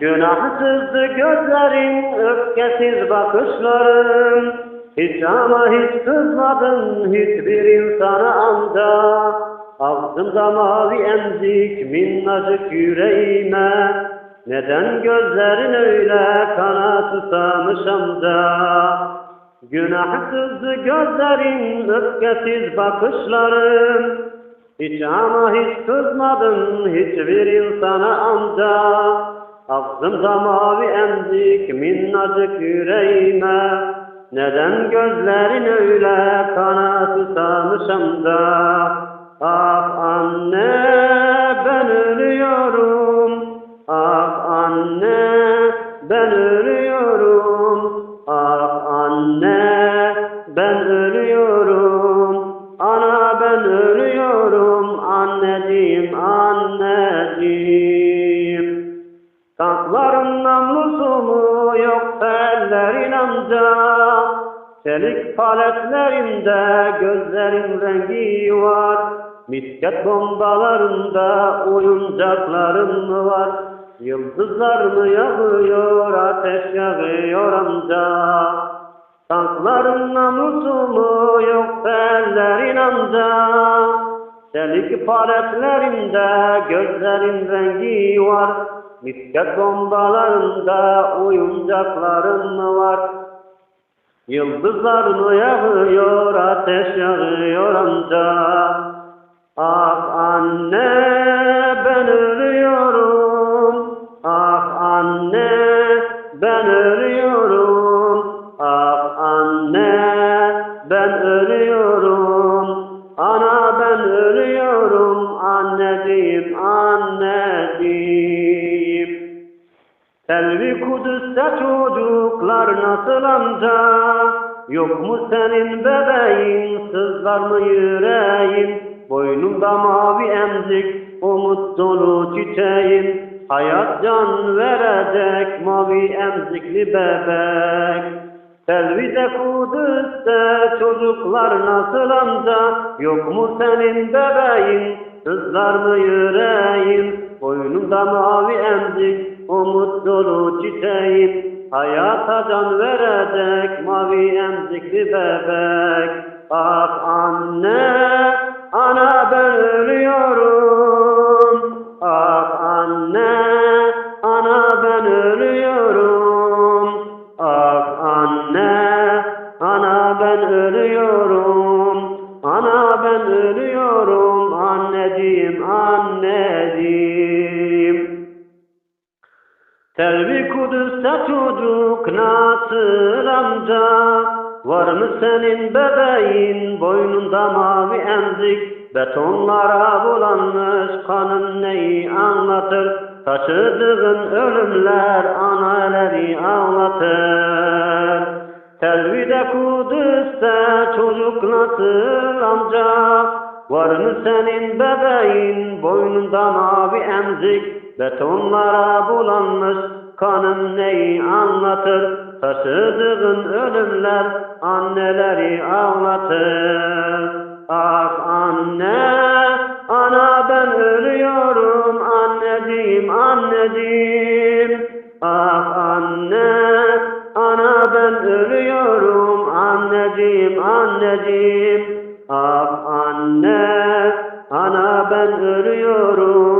Günahsızdı gözlerin, öfkesiz bakışların. Hiç ama hiç kızmadın hiçbir insana amca. Ağzımda mavi emzik minnacık yüreğime. Neden gözlerin öyle kana susamış amca? Günahsızdı gözlerin, öfkesiz bakışların. Hiç ama hiç kızmadın hiçbir insana amca. Ağzımda mavi emzik minnacık yüreğime. Neden gözlerin öyle kana susamış amca? Ah anne ben ölüyorum. Ah anne ben ölüyorum. Ah anne ben ölüyorum. Ana ben ölüyorum. Anneciğim. Ellerin amca? Çelik paletlerinde gözlerin rengi var. Misket bombalarında oyuncakların mı var? Yıldızlar mı yağıyor, ateş yağıyor amca? Tankların namusu mu yoksa ellerin amca? Çelik paletlerinde gözlerin rengi var. Misket bombalarında oyuncakların mı var? Yıldızlar mı yağıyor, ateş yağıyor amca? Ah anne ben ölüyorum. Ah anne ben ölüyorum. Selvi Kudüs'te çocuklar nasıl amca? Yok mu senin bebeğin, sızlar mı yüreğin? Boynunda mavi emzik, umut dolu çiçeğin. Hayat can verecek mavi emzikli bebek. Selvi'de Kudüs'te çocuklar nasıl amca? Yok mu senin bebeğin, sızlar mı yüreğin? Boynunda mavi emzik, umut dolu çiçeğin. Hayata can verecek mavi emzikli bebek. Ah anne, ana ben ölüyorum. Ah anne, ana ben ölüyorum. Ah anne, ana ben ölüyorum. Anneciğim, anneciğim. Selvi Kudüs'te çocuk nasıl amca? Var mı senin bebeğin boynunda mavi emzik? Betonlara bulanmış kanın neyi anlatır? Taşıdığın ölümler anaları ağlatır. Selvi'de Kudüs'te çocuk nasıl amca? Varını senin bebeğin, boynunda mavi emzik, betonlara bulanmış, kanın neyi anlatır? Taşıdığın ölümler anneleri ağlatır. Ah anne, ana ben ölüyorum, anneciğim, anneciğim. Ah anne, ana ben ölüyorum, anneciğim, anneciğim. Ah Anne, ana ben ölüyorum.